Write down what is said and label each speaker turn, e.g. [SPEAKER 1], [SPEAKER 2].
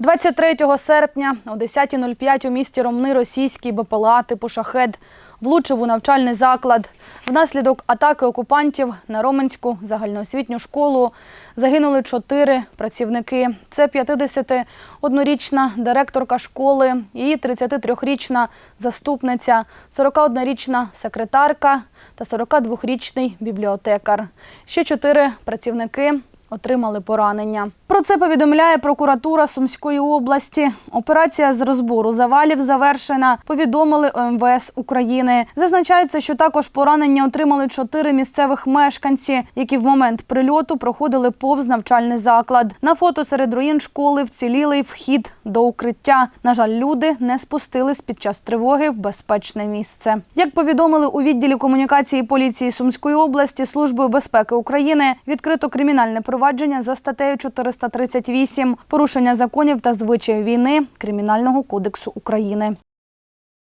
[SPEAKER 1] 23 серпня о 10.05 у місті Ромни російський БПЛА типу «Шахед» влучив у навчальний заклад. Внаслідок атаки окупантів на Роменську загальноосвітню школу загинули чотири працівники. Це 51-річна директорка школи, її 33-річна заступниця, 41-річна секретарка та 42-річний бібліотекар. Ще чотири працівники отримали поранення. Про це повідомляє прокуратура Сумської області. Операція з розбору завалів завершена. Повідомили ОМВС України. Зазначається, що також поранення отримали чотири місцевих мешканці, які в момент прильоту проходили повз навчальний заклад. На фото серед руїн школи вцілілий вхід до укриття. На жаль, люди не спустились під час тривоги в безпечне місце. Як повідомили у відділі комунікації поліції Сумської області Службою безпеки України, відкрито кримінальне провадження за статтею 438 порушення законів та звичаїв війни Кримінального кодексу України.